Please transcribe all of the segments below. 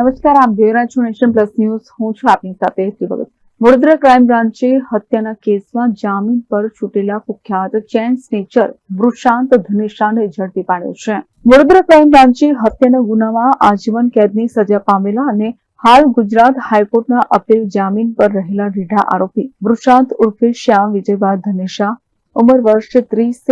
નમસ્કાર, આપ જોઈ રહ્યા છો નેશન પ્લસ ન્યૂઝ. હું છું આપની સાથે વડોદરા ક્રાઇમ બ્રાન્ચે હત્યાના કેસમાં જામીન પર છૂટેલા કુખ્યાત ચેન સ્નેચર વૃષાંત ધનેશાને ઝડપી પાડ્યો છે. વડોદરા ક્રાઇમ બ્રાન્ચે હત્યાના ગુનામાં આજીવન કેદની સજા પામેલા અને હાલ ગુજરાત હાઈકોર્ટના અપીલ જામીન પર રહેલા રીઢા આરોપી વૃષાંત ઉર્ફે શ્યામ વિજયભાઈ ધનેશા. ઉંમર વર્ષ ત્રીસ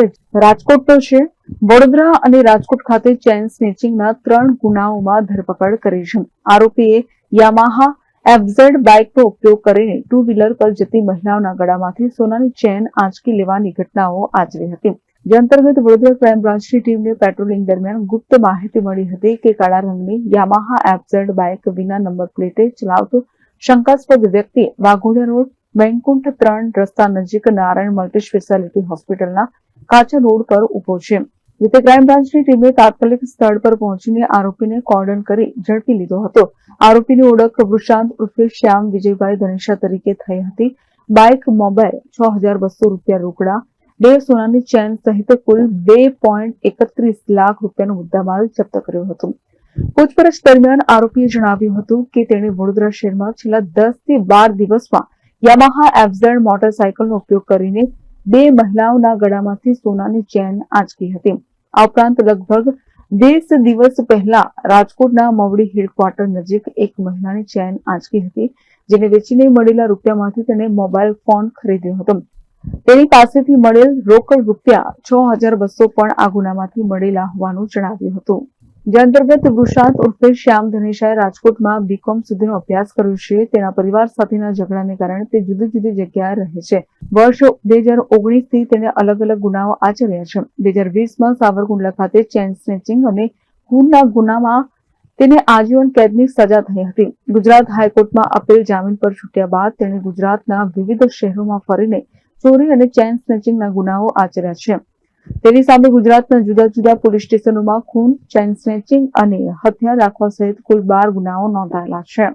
રાજકોટનો છે. વડોદરા અને રાજકોટ ખાતે ચેન સ્નેચિંગના ત્રણ ગુનાઓમાં ધરપકડ કરી છે. આરોપીએ યામાહા એફઝેડ બાઇકનો ઉપયોગ કરીને ટુ વ્હીલર પર જતી મહિલાઓના ગળામાંથી સોનાની ચેન આંચકી લેવાની ઘટનાઓ આચરી હતી. જે અંતર્ગત વડોદરા ક્રાઇમ બ્રાન્ચની ટીમને પેટ્રોલિંગ દરમિયાન ગુપ્ત માહિતી મળી હતી કે કાળા રંગની યામાહા એફઝેડ બાઇક વિના નંબર પ્લેટે ચલાવતો શંકાસ્પદ વ્યક્તિએ વાઘોડિયા રોડ વૈકુંઠ ત્રણ રસ્તા નજીક નારાયણ મલ્ટી સ્પેશિયાલિટી હોસ્પિટલના કાચા રોડ પર ઊભો છે. જેથી ક્રાઇમ બ્રાન્ચની ટીમે તાત્કાલિક સ્થળ પર પહોંચીને આરોપીને કોર્ડન કરી ઝડપી લીધો હતો. આરોપીની ઓળખ વૃષાંત ઉર્ફે શ્યામ વિજયભાઈ ધનેશા તરીકે થઈ હતી. બાઇક મોબાઈલ છ હજાર બસો રૂપિયા રોકડા, બે સોનાની ચેન સહિત કુલ બે પોઈન્ટ એકત્રીસ લાખ રૂપિયાનો મુદ્દામાલ જપ્ત કર્યો હતો. પૂછપરછ દરમિયાન આરોપીએ જણાવ્યું હતું કે તેણે વડોદરા શહેરમાં છેલ્લા દસથી બાર દિવસમાં યામાહા એફઝેડ મોટરસાયકલનો ઉપયોગ કરીને બે મહિલાઓના ગળામાંથી સોનાની ચેન આંચકી હતી. આ ઉપરાંત લગભગ દેશ દિવસ પહેલા રાજકોટના મવડી હેડક્વાર્ટર નજીક એક મહિલાની ચેન આંચકી હતી, જેને વેચીને મળેલા રૂપિયામાંથી તેણે મોબાઈલ ફોન ખરીદ્યો હતો. તેની પાસેથી મળેલ રોકડ રૂપિયા છ હજાર બસો પણ આ ગુનામાંથી મળેલા હોવાનું જણાવ્યું હતું. જે અંતર્ગત વૃષાંત ઉર્ફે શ્યામ ધનેશાએ રાજકોટમાં બીકોમ સુધીનો અભ્યાસ કર્યો છે. તેના પરિવાર સાથેના ઝઘડાને કારણે તે જુદી જુદી જગ્યાએ રહે છે. વર્ષ બે હજાર ઓગણીસથી તેને અલગ અલગ ગુનાઓ આચર્યા છે. બે હજાર વીસમાં સાવરકુંડલા ખાતે ચેન સ્નેચિંગ અને ખૂનના ગુનામાં તેને આજીવન કેદની સજા થઈ હતી. ગુજરાત હાઈકોર્ટમાં અપીલ જામીન પર છૂટ્યા બાદ તેણે ગુજરાતના વિવિધ શહેરોમાં ફરીને ચોરી અને ચેન સ્નેચિંગના ગુનાઓ આચર્યા છે. તેની સામે ગુજરાતના જુદા જુદા પોલીસ સ્ટેશનોમાં ખૂન ચેન સ્નેચિંગ અને હથિયાર રાખવા સહિત કુલ બાર ગુનાઓ નોંધાયેલા છે.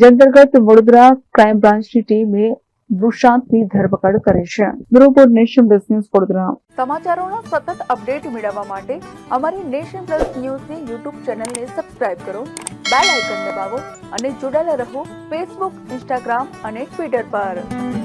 જે અંતર્ગત વડોદરા ક્રાઇમ બ્રાન્ચની ટીમે વૃષાંતની ધરપકડ કરી છે. Bureau nation plus news Vadodara. સમાચારોના સતત અપડેટ મેળવવા માટે અમારી નેશન પ્લસ ન્યૂઝની યુટ્યુબ ચેનલને સબસ્ક્રાઇબ કરો, બેલ આઇકન દબાવો અને જોડાયેલા રહો ફેસબુક, ઇન્સ્ટાગ્રામ અને ટ્વિટર પર.